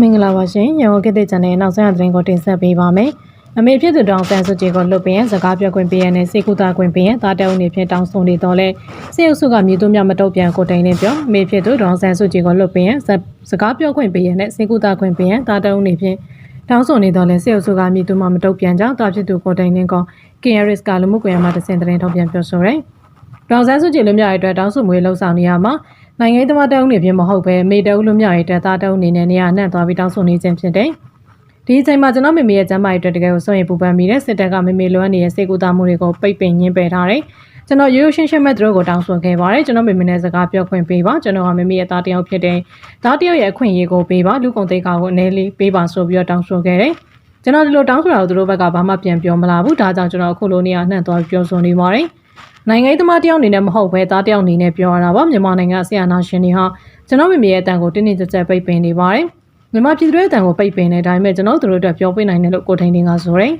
မင်္ဂလာပါရှင်။ရန်ကုန်ခေတ်သစ်ချန်နယ်နောက်ဆုံးရသတင်းကိုတင်ဆက်ပေးပါမယ်။အမေဖြစ်သူတောင်ဆန်းစုကြည်ကိုလွတ်ပင်ရစကားပြောခွင့်ပေးရတဲ့စေကူတာခွင့်ပေးရတာတဲဦးနေဖြင့်တောင်းဆိုနေတော့လဲစေအုပ်စုကမြေသူများမတုတ်ပြန်ကိုတိုင်နေပြောအမေဖြစ်သူတောင်ဆန်းစုကြည်ကိုလွတ်ပင်ရစကားပြောခွင့်ပေးရတဲ့စေကူတာခွင့်ပေးရတာတဲဦးနေဖြင့်တောင်းဆိုနေတော့လဲစေအုပ်စုကမြေသူများမတုတ်ပြန်ကြောင်းတာဖြစ်သူကိုတိုင်နေကော KRS ကလူမှုကွန်ရက်မှာတစင်သတင်းထုတ်ပြန်ပြောဆိုရယ်။ဒေါ်ဆန်းစုကြည်လူမျိုးရဲ့အတွက်တောင်းဆိုမွေးလှုပ်ဆောင်နေရမှာ နိုင်ငံသမားတအုပ်နေပြင်မဟုတ်ပဲမေတအုပ်လူမျိုးရဲ့တပ်သားတအုပ်အနေနဲ့နေရာနှံ့သွားပြီးတောင်းဆိုနေခြင်းဖြစ်တယ်။ဒီအချိန်မှာကျွန်တော်မေမေရဲ့ကျမ်းမာရေးအတွက်တကယ်ကိုစိုးရိမ်ပူပန်မိတဲ့စစ်တပ်ကမေမေလွမ်းနေတဲ့စိတ်ကူးတာမှုတွေကိုပိတ်ပင်ညှင်းပယ်ထားတယ်။ကျွန်တော်ရိုးရိုးရှင်းရှင်းမဲ့သူတို့ကိုတောင်းဆိုခဲ့ပါတယ်ကျွန်တော်မေမေနဲ့စကားပြောခွင့်ပေးပါကျွန်တော်ကမေမေရဲ့သားတယောက်ဖြစ်တယ်။သားတယောက်ရဲ့အခွင့်အရေးကိုပေးပါလူကုန်သိက္ခာကိုအနည်းလေးပေးပါဆိုပြီးတော့တောင်းဆိုခဲ့တယ်။ကျွန်တော်ဒီလိုတောင်းဆိုတာကိုသူတို့ဘက်ကဘာမှပြန်ပြောမလာဘူးဒါကြောင့်ကျွန်တော်အခုလိုနေရာနှံ့သွားပြောဆိုနေပါတယ်။ နိုင်ငံရေးသမားတယောက်အနေနဲ့မဟုတ်ဘဲသားတယောက်အနေနဲ့ပြောရတာပါမြန်မာနိုင်ငံဆရာနာရှင်တွေဟာကျွန်တော်မိမိရဲ့အတန်ကိုတင်းတင်းကြပ်ကြပ်ပိတ်ပင်နေပါတယ်မြန်မာပြည်သူတွေအတန်ကိုပိတ်ပင်နေတိုင်းမဲ့ကျွန်တော်တို့အတွက်ပြောပြနိုင်တယ်လို့ကိုထိန်တင်ကဆိုရင်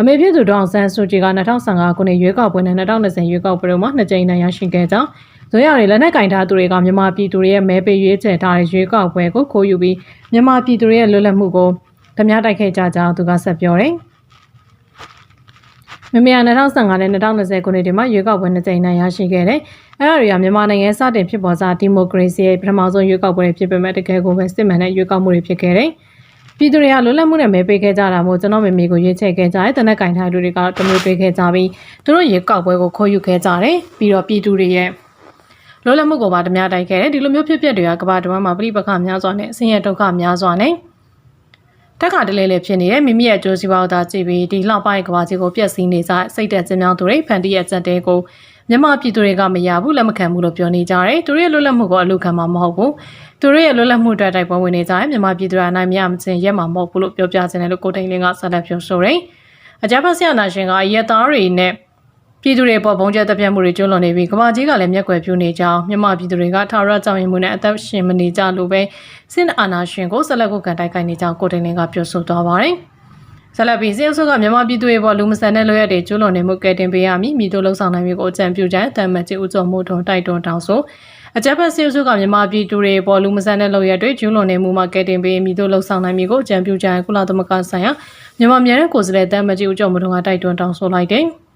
အမေဖြစ်သူဒေါအောင်ဆန်းစုကြည်က2015ခုနှစ်ရွေးကောက်ပွဲနဲ့2020ရွေးကောက်ပွဲတို့မှာနှစ်ကြိမ်နိုင်ရရှိခဲ့ကြောင်းဇွဲရတွေလက်နက်ကင်ထားသူတွေကမြန်မာပြည်သူတွေရဲ့မဲပေးရွေးချယ်ထားတဲ့ရွေးကောက်ပွဲကိုခိုးယူပြီးမြန်မာပြည်သူတွေရဲ့လွတ်လပ်မှုကိုဓမြတိုက်ခဲ့ကြကြောင်းသူကဆက်ပြောတယ် မမေ2015နဲ့2020ခုနှစ်ဒီမှာရွေးကောက်ပွဲနှစ်ကြိမ်နိုင်ရရှိခဲ့တယ်။အဲဒါတွေကမြန်မာနိုင်ငံစတင်ဖြစ်ပေါ်စားဒီမိုကရေစီရဲ့ပထမဆုံးရွေးကောက်ပွဲဖြစ်ပေမဲ့တကယ်ကိုပဲစစ်မှန်တဲ့ရွေးကောက်မှုတွေဖြစ်ခဲ့တယ်။ပြည်သူတွေကလွတ်လပ်မှုနဲ့မဲပေးခဲ့ကြတာမို့ကျွန်တော်မေမေကိုရွေးချယ်ခဲ့ကြတယ်။တနက်ကင်ထိုင်လူတွေကတမျိုးပေးခဲ့ကြပြီးသူတို့ရွေးကောက်ပွဲကိုခေါ်ယူခဲ့ကြတယ်။ပြီးတော့ပြည်သူတွေရဲ့လွတ်လပ်မှုကိုပါဓမြတိုက်ခဲ့တယ်။ဒီလိုမျိုးဖြစ်ပျက်တွေကကမ္ဘာတဝန်းမှာပြိပခများစွာနဲ့ဆင်းရဲဒုက္ခများစွာနဲ့ တက်ခါတလဲလဲဖြစ်နေတဲ့မိမိရဲ့အကျိုးစီးပွားသာကြည့်ပြီးဒီလောက်ပိုင်းကဘာကြီးကိုပြက်စီးနေစားစိတ်တက်ကြင်မြောင်းသူတွေဖန်တီးရဲ့စက်တဲကိုမြန်မာပြည်သူတွေကမရဘူးလက်မခံဘူးလို့ပြောနေကြတယ်သူတို့ရဲ့လွတ်လပ်မှုကိုအလူခံမှာမဟုတ်ဘူးသူတို့ရဲ့လွတ်လပ်မှုအတွက်တိုက်ပွဲဝင်နေကြတယ်မြန်မာပြည်သူတွေနိုင်မရမချင်းရက်မှာမဟုတ်ဘူးလို့ပြောပြခြင်းတယ်လို့ကိုတိန်လင်းကဆက်လက်ပြောဆိုတယ်အကြမ်းဖက်ဆရာနာရှင်ကရက်သားတွေနဲ့ ပြည်သူတွေပေါ်ဘုံကျက်တပ်ပြတ်မှုတွေကျွလွန်နေပြီးကမာကြီးကလည်းမျက်ကွယ်ပြုနေကြောင်းမြန်မာပြည်သူတွေကထာဝရကြောင်ရင်မှုနဲ့အသက်ရှင်မနေကြလို့ပဲစစ်အာဏာရှင်ကိုဆက်လက်ကိုကန်တိုက်ခိုက်နေကြောင်းကိုတင်လင်းကပြောဆိုသွားပါတယ်။ဆက်လက်ပြီးစစ်အုပ်စုကမြန်မာပြည်သူတွေပေါ်လူမဆန်တဲ့လိုရက်တွေကျွလွန်နေမှုကဲတင်ပေးရမည်မိတို့လှုပ်ဆောင်နိုင်မှုကိုအကြံပြုကြတမ်မတ်ကြီးဦးကျော်မိုးထွန်းတိုက်တွန်းတောင်းဆိုအကြမ်းဖက်စစ်အုပ်စုကမြန်မာပြည်သူတွေပေါ်လူမဆန်တဲ့လိုရက်တွေကျွလွန်နေမှုမှာကဲတင်ပေးမိတို့လှုပ်ဆောင်နိုင်မှုကိုအကြံပြုကြကုလသမဂ္ဂဆိုင်ရာမြန်မာပြည်ရဲ့ကိုယ်စားလှယ်တမ်မတ်ကြီးဦးကျော်မိုးထွန်းကတိုက်တွန်းတောင်းဆိုလိုက်တယ်။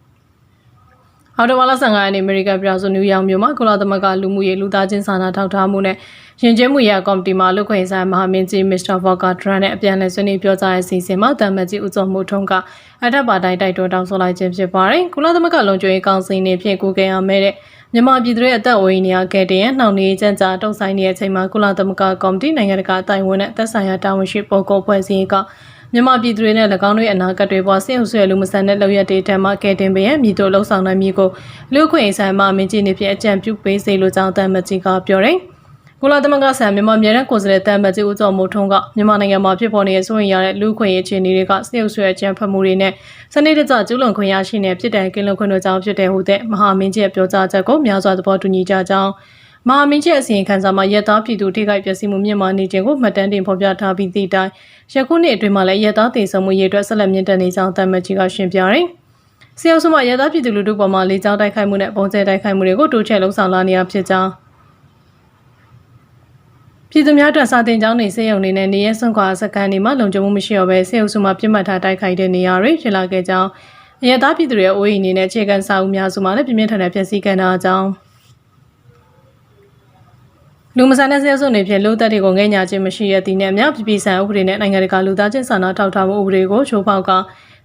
အော်တိုဝါလာ15ရက်နေ့အမေရိကန်ပြည်ထောင်စုနယူးယောက်မြို့မှာကုလသမဂ္ဂလူမှုရေးလူသားချင်းစာနာထောက်ထားမှုနဲ့ယဉ်ကျေးမှုရာကော်မတီမှလူခွင့်ဆိုင်မဟာမင်းကြီးမစ္စတာဘော့ကာဒရန်နဲ့အပြန်အလှန်ဆွေးနွေးပြောကြားရေးစီစဉ်မှာတမ်မတ်ကြီးဦးစောမှုထုံးကအထက်ပါတိုင်းတိုက်တွန်းတောင်းဆိုလိုက်ခြင်းဖြစ်ပါတယ်။ကုလသမဂ္ဂလုံခြုံရေးကောင်စီနေဖြင့်ကိုကဲရမဲတဲ့မြန်မာပြည်သူတွေအသက်အိုးအိမ်နေရခဲ့တဲ့နှောင့်နှေးကြမ်းကြာတုံ့ဆိုင်နေတဲ့အချိန်မှာကုလသမဂ္ဂကော်မတီနိုင်ငံတကာအတိုင်းဝန်နဲ့သက်ဆိုင်ရာတာဝန်ရှိပုဂ္ဂိုလ်ဖွဲ့စည်းက မြန်မာပြည်သူတွေနဲ့၎င်းတို့ရဲ့အနာဂတ်တွေပေါ်ဆင်ဟုတ်ဆွဲလူမဆန်တဲ့လောက်ရတဲ့တမ်းမှာကဲတင်ပေးရမြည်တို့လှုပ်ဆောင်နိုင်မည်ကိုလူခွင့်ဆိုင်မှမင်းကြီးနေဖြင့်အကြံပြုပေးစေလိုကြောင်းတမ်းမကြီးကပြောတယ်။ကုလသမဂ္ဂဆန်မြန်မာပြည်ရဲ့ကိုယ်စားလှယ်တမ်းမကြီးဦးကျော်မိုးထွန်းကမြန်မာနိုင်ငံမှာဖြစ်ပေါ်နေတဲ့စိုးရိမ်ရတဲ့လူခွင့်ရေးအခြေအနေတွေကဆင်ဟုတ်ဆွဲအကြံဖတ်မှုတွေနဲ့စနစ်တကျကျူးလွန်ခွင့်ရရှိတဲ့ပြည်တိုင်ကင်းလွန်ခွင့်တို့ကြောင့်ဖြစ်တဲ့ဟုတဲ့မဟာမင်းကြီးရဲ့ပြောကြားချက်ကိုများစွာသဘောတူညီကြကြောင်း မဟာမင်းကြီးအစီရင်ခံစာမှာရသားပြည်သူထိခိုက်ပျက်စီးမှုမြင့်မားနေခြင်းကိုမှတ်တမ်းတင်ဖော်ပြထားပြီးသည့်တိုင်ယခုနှစ်အတွင်းမှာလည်းရသားတင်ဆောင်မှုရေးအတွက်ဆက်လက်မြင့်တက်နေကြောင်းတမတ်ကြီးကရှင်းပြတယ်။ဆီယုစုမှရသားပြည်သူလူထုပေါ်မှာလေးကြောင်းတိုက်ခိုက်မှုနဲ့ပုံကျဲတိုက်ခိုက်မှုတွေကိုတိုးချဲ့လှုံ့ဆော်လာနေရဖြစ်ကြောင်းပြည်သူများအတွက်စာတင်ကြောင်းနေစေယုံနေနဲ့နေရဲစွန့်ခွာစကန်နေမှာလုံခြုံမှုမရှိတော့ဘဲစေယုစုမှပြစ်မှတ်ထားတိုက်ခိုက်တဲ့နေရာတွေဖြစ်လာခဲ့ကြောင်းအရသားပြည်သူတွေရဲ့အိုးအိမ်နေနဲ့ခြေကန်စာအုပ်များစုမှလည်းပြင်းပြထန်တဲ့ဖျက်ဆီးခံထားကြောင်း လူမဆန်တဲ့ဆဲဆုပ်နေဖြင့်လူသက်တွေကိုငဲ့ညာခြင်းမရှိရသည့်နဲ့အများပြည်ပြည်ဆိုင်ဥပဒေနဲ့နိုင်ငံတကာလူသားချင်းစာနာထောက်ထားမှုဥပဒေကိုချိုးဖောက်က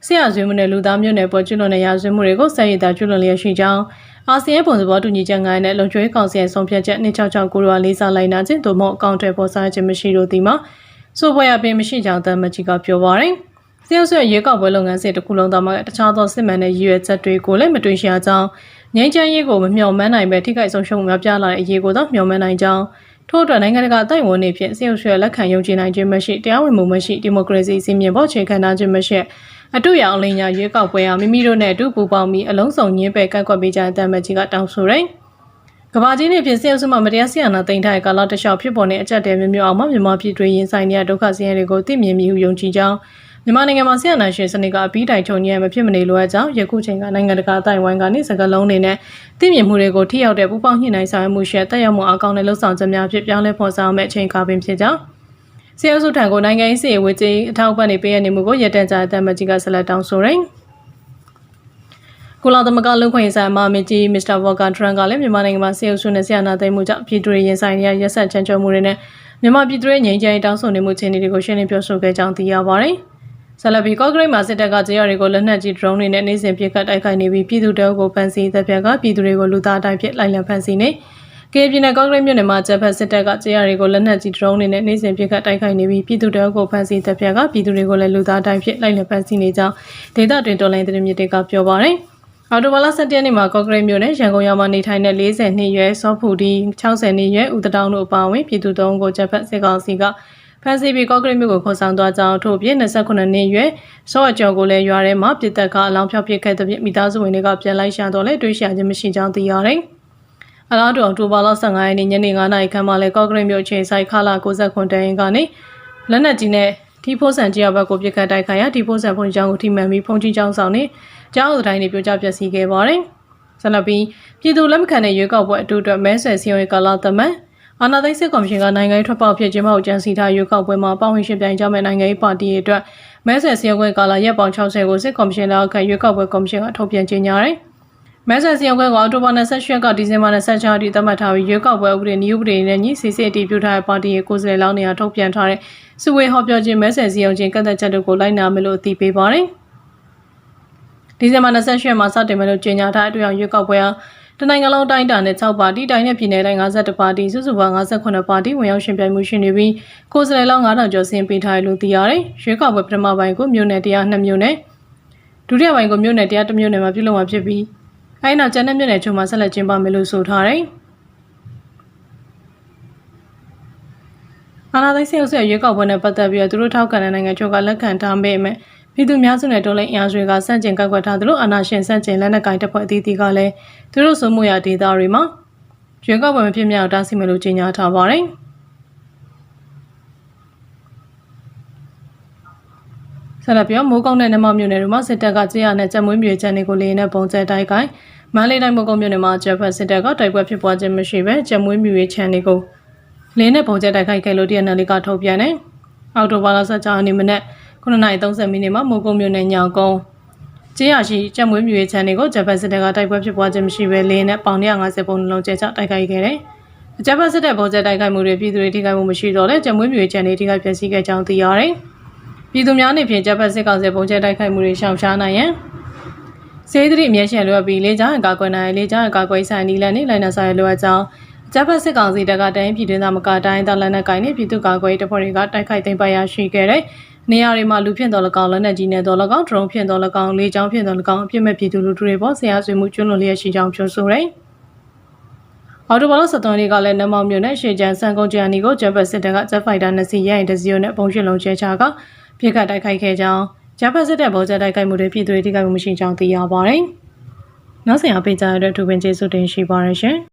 ဆရာဆွေးမှုနဲ့လူသားမျိုးနယ်ပေါ်ကျွလွန်တဲ့ရာဇဝတ်မှုတွေကိုဆက်ရည်တာကျွလွန်လျက်ရှိကြောင်းအာဆီယံပုံစံပေါ်တူညီချက်9နဲ့လုံခြုံရေးကောင်စီရဲ့ဆုံးဖြတ်ချက်266ကိုရွာလေးစားလိုက်နာခြင်းသို့မဟုတ်အကောင့်တွေပေါ်စားခြင်းမရှိလို့ဒီမှာစိုးပွဲရပင်မရှိကြောင်းတမ်းမကြီးကပြောပါရယ်ဆရာဆွေရေကောက်ပွဲလုပ်ငန်းစဉ်တစ်ခုလုံးသားမှာတခြားသောစစ်မှန်တဲ့ရည်ရွယ်ချက်တွေကိုလည်းမတွေ့ရှိရကြောင်း ငြိမ်းချမ်းရေးကိုမမျှော်မှန်းနိုင်ပဲထိခိုက်ဆုံးရှုံးများပြားလာတဲ့အရေးကိုတော့မျှော်မှန်းနိုင်ကြောင်းထို့အတွက်နိုင်ငံတကာအသိုက်အဝန်းတွေဖြင့်စစ်အုပ်စုလက်ခံယုံကြည်နိုင်ခြင်းမရှိတရားဝင်မှုမရှိဒီမိုကရေစီစည်းမျဉ်းပေါ်ခြေခံထားခြင်းမရှိအတူရအောင်လင်းညာရွေးကောက်ပွဲဟာမိမိတို့နဲ့အတူပူးပေါင်းပြီးအလုံးစုံညင်းပယ်ကန့်ကွက်ပေးကြတဲ့တမန်ကြီးကတောင်းဆိုရယ်ကဘာကြီးနေဖြင့်စစ်အုပ်စုမှမတရားဆီယနာတင်ထားတဲ့ကာလတလျှောက်ဖြစ်ပေါ်တဲ့အကြက်တဲမျိုးမျိုးအောင်မှမြန်မာပြည်တွင်းရင်ဆိုင်နေတဲ့ဒုက္ခဆင်းရဲတွေကိုသိမြင်မိဟုယုံကြည်ကြောင်း မြန်မာနိုင်ငံမှာဆီယနာရှင်စနစ်ကအပြီးတိုင်ချုံညံ့မဖြစ်မနေလိုအပ်ကြောင်းယခုချိန်ကနိုင်ငံတကာအတိုင်းဝိုင်းကနေစကလုံးတွေနဲ့သိမြင်မှုတွေကိုထိရောက်တဲ့ပူပေါင်းညှိနှိုင်းဆောင်ရွက်မှုရှက်တက်ရောက်မှုအကောင့်နဲ့လှုပ်ဆောင်ချက်များဖြင့်ပြောင်းလဲဖော်ဆောင်မဲ့အချိန်ကားပင်ဖြစ်ကြောင်းစီအုပ်စုထံကိုနိုင်ငံရေးစီရေးဝေကြီးအထောက်အပံ့တွေပေးရနေမှုကိုရတန်ကြာအတမကြီးကဆက်လက်တောင်းဆိုရယ်ကုလသမဂ္ဂလူ့ခွင့်ရေးဆိုင်အမအမကြီးမစ္စတာဘော်ကန်ထရန်ကလည်းမြန်မာနိုင်ငံမှာစီအုပ်စုနဲ့ဆီယနာသိမ်းမှုကြောင့်ပြည်သူတွေရင်ဆိုင်ရရက်ဆက်ချမ်းချောမှုတွေနဲ့မြန်မာပြည်သူတွေငြိမ်းချမ်းရေးတောင်းဆိုနေမှုအခြေအနေတွေကိုရှင်းလင်းပြောဆိုခဲ့ကြောင်းသိရပါတယ်။ ဆလဘီကော့ဂရိတ်မှာစစ်တပ်ကကြေးရတွေကိုလက်နက်ကြီး drone တွေနဲ့နေစဉ်ပစ်ခတ်တိုက်ခိုက်နေပြီးပြည်သူတောကိုဖမ်းဆီးတပ်ဖြတ်ကပြည်သူတွေကိုလူသားအတိုင်းဖြစ်လိုက်လံဖမ်းဆီးနေ။ကေပြည်နယ်ကော့ဂရိတ်မြို့နယ်မှာဂျပန်စစ်တပ်ကကြေးရတွေကိုလက်နက်ကြီး drone တွေနဲ့နေစဉ်ပစ်ခတ်တိုက်ခိုက်နေပြီးပြည်သူတောကိုဖမ်းဆီးတပ်ဖြတ်ကပြည်သူတွေကိုလည်းလူသားအတိုင်းဖြစ်လိုက်လံဖမ်းဆီးနေကြောင်းဒေသတွင်တော်လိုင်းသတင်းမြစ်တွေကပြောပါတယ်။အော်တိုဘာလ17ရက်နေ့မှာကော့ဂရိတ်မြို့နယ်ရန်ကုန်ရောက်မှနေထိုင်တဲ့40နှစ်ရွယ်စောဖူဒီ60နှစ်ရွယ်ဦးတတောင်းတို့အပါအဝင်ပြည်သူသုံးကိုဂျပန်စစ်ကောင်စီက ဖမ်းဆီးပြီးကော့ဂရိတ်မြို့ကိုခေါ်ဆောင်သွားကြောင်းထို့ပြင်29နှစ်ရွယ်စောအကျော်ကိုလည်းရွာထဲမှာပြည်သက်ကအလောင်းဖြောက်ပစ်ခဲ့တဲ့ပြင်မိသားစုဝင်တွေကပြန်လိုက်ရှာတော့လဲတွေးရှာခြင်းမရှိကြောင်းသိရတယ်။အလားတူအော်တိုဘာလ15ရက်နေ့ညနေ9:00နာရီခန့်မှာလဲကော့ဂရိတ်မြို့ချိန်ဆိုင်ခလာ69တန်းရင်ကနေလက်နက်ကြီးနဲ့ဒီဖိုးဆန်ကြီးဘက်ကိုပြစ်ခတ်တိုက်ခိုက်ရာဒီဖိုးဆန်ဖုန်ကြီးကျောင်းကိုထိမှန်ပြီးဖုန်ကြီးကျောင်းဆောင်နေကျောင်းဥတိုင်းတွေပြိုကျပျက်စီးခဲ့ပါတယ်။ဆက်လက်ပြီးပြည်သူလက်မခံတဲ့ရွေးကောက်ပွဲအတူအတွက်မဲဆွယ်စည်းရုံးရေးကာလသမန် အာဏာသိမ်းစစ်ကော်မရှင်ကနိုင်ငံရေးထွက်ပေါက်ဖြစ်ခြင်းမဟုတ်ကြံစီထားရွေးကောက်ပွဲမှာပါဝင်ရှင်ပြိုင်ကြမဲ့နိုင်ငံရေးပါတီတွေအတွက်မဲဆွယ်စည်းရုံးရေးကာလရက်ပေါင်60ကိုစစ်ကော်မရှင်လက်အောက်ခံရွေးကောက်ပွဲကော်မရှင်ကထုတ်ပြန်ကြေညာတယ်။မဲဆွယ်စည်းရုံးရေးကအောက်တိုဘာ28ရက်ကဒီဇင်ဘာ26ရက်ထိသတ်မှတ်ထားပြီးရွေးကောက်ပွဲဥပဒေနည်းဥပဒေနဲ့ညီစီစစ်အတည်ပြုထားတဲ့ပါတီရဲ့ကိုယ်စားလှယ်လောင်းနေရာထုတ်ပြန်ထားတဲ့စုဝေးဟောပြောခြင်းမဲဆွယ်စည်းရုံးခြင်းကန့်သက်ချက်တို့ကိုလိုက်နာမယ်လို့အတည်ပြုပါတယ်။ဒီဇင်ဘာ28ရက်မှာစတင်မယ်လို့ကြေညာထားတဲ့အတွေ့အကြုံရွေးကောက်ပွဲဟာ တနိုင်ငံလုံးတိုင်းတာနဲ့6ပါတီတိုင်းနဲ့ပြည်နယ်တိုင်း52ပါတီစုစုပေါင်း58ပါတီဝင်ရောက်ရှင်ပြိုင်မှုရှိနေပြီးကိုယ်စားလှယ်လောင်း9000ကျော်ဆင်းပေးထားတယ်လို့သိရတယ်။ရွေးကောက်ပွဲပထမပိုင်းကိုမြို့နယ်102မြို့နယ်ဒုတိယပိုင်းကိုမြို့နယ်101မြို့နယ်မှာပြုလုပ်မှာဖြစ်ပြီးအဲဒီနောက်ကျန်တဲ့မြို့နယ်ချုံမှာဆက်လက်ကျင်းပမယ်လို့ဆိုထားတယ်။အာဏာသိမ်းစစ်အုပ်စုရဲ့ရွေးကောက်ပွဲနဲ့ပတ်သက်ပြီးတော့သူတို့ထောက်ခံတဲ့နိုင်ငံချုပ်ကလက်ခံထားပေမဲ့ ပြည်သူများစုနဲ့တော်လှန်အင်အားတွေကစန့်ကျင်ကန့်ကွက်ထားသလိုအာဏာရှင်စန့်ကျင်လက်နက်ကိုင်တပ်ဖွဲ့အသီးသီးကလည်းသူတို့စုမှုရဒေသတွေမှာရွေးကောက်ပွဲမဖြစ်မြောက်တားဆီးမယ်လို့ကြေညာထားပါတယ်။ဆက်လက်ပြောမိုးကောင်းတဲ့နမောက်မြို့နယ်တွေမှာစစ်တပ်ကကြေးရနဲ့ကြက်မွေးမြေချမ်းတွေကိုလေနဲ့ပုံကျဲတိုက်ခိုင်းမန္တလေးတိုင်းမိုးကောင်းမြို့နယ်မှာဂျပန်စစ်တပ်ကတိုက်ပွဲဖြစ်ပွားခြင်းမရှိဘဲကြက်မွေးမြေချမ်းတွေကိုလင်းနဲ့ပုံကျဲတိုက်ခိုက်ခဲ့လို့ DNL ကထုတ်ပြန်တယ်။အောက်တိုဘာလ16ရက်နေ့မနေ့ 9:30မိနစ်မှာမိုးကုတ်မြို့နယ်ညောင်ကုန်းကျေးရရှိကြက်မွေးမြူရေးချန်တွေကိုဂျပန်စစ်တပ်ကတိုက်ပွဲဖြစ်ပွားခြင်းမရှိဘဲလင်းနဲ့ပေါင်150ပုံလုံးကျဲချတိုက်ခိုက်ခဲ့တယ်။ဂျပန်စစ်တပ်ပုံကျဲတိုက်ခိုက်မှုတွေပြည်သူတွေထိခိုက်မှုမရှိတော့လဲကြက်မွေးမြူရေးချန်တွေထိခိုက်ပျက်စီးခဲ့ကြောင်းသိရတယ်။ပြည်သူများနေဖြင့်ဂျပန်စစ်ကောင်စီပုံကျဲတိုက်ခိုက်မှုတွေရှောင်ရှားနိုင်ရန်စေးသတိအမြဲရှံလွှတ်ပြီးလေကြောင်းအကာကွယ်နိုင်လေကြောင်းအကာကွယ်ဆိုင်နီလန်နဲ့လိုင်းနာဆိုင်လွှတ်ကြောင်းဂျပန်စစ်ကောင်စီတပ်ကတိုင်းပြည်တွင်းသားမကတိုင်းသားလက်နက်ကိုင်နဲ့ပြည်သူ့ကာကွယ်တပ်ဖွဲ့တွေကတိုက်ခိုက်သိမ်းပိုက်ရရှိခဲ့တဲ့ နေရာတွေမှာလူဖြင့်တော်လကောင်လက်နက်ကြီးနဲ့တော်လကောင်ဒရုန်းဖြင့်တော်လကောင်လေကြောင်းဖြင့်တော်လကောင်အပြစ်မဲ့ပြည်သူလူထုတွေပေါ်ဆရာဆွေမှုကျွလွန်လျက်ရှိကြောင်းပြောဆိုရယ်။အော်တိုဘာလ73ရက်နေ့ကလည်းနမောင်မြို့နယ်ရှေ့ကျန်းစံကုန်ကျန်နီကိုဂျပန်စစ်တပ်ကဂျက်ဖိုက်တာနှစ်စီးရဲရင်တစ်စီးနဲ့ပုံရှင်းလုံးကျဲချကပြစ်ခတ်တိုက်ခိုက်ခဲ့ကြောင်းဂျပန်စစ်တပ်ဗော်ကျတိုက်ခိုက်မှုတွေပြည်သူတွေထိခိုက်မှုမရှိကြောင်းသိရပါတယ်။နောက်ဆက်အပေးကြရတဲ့ထူပင်ကျေးဇူးတင်ရှိပါရရှင်။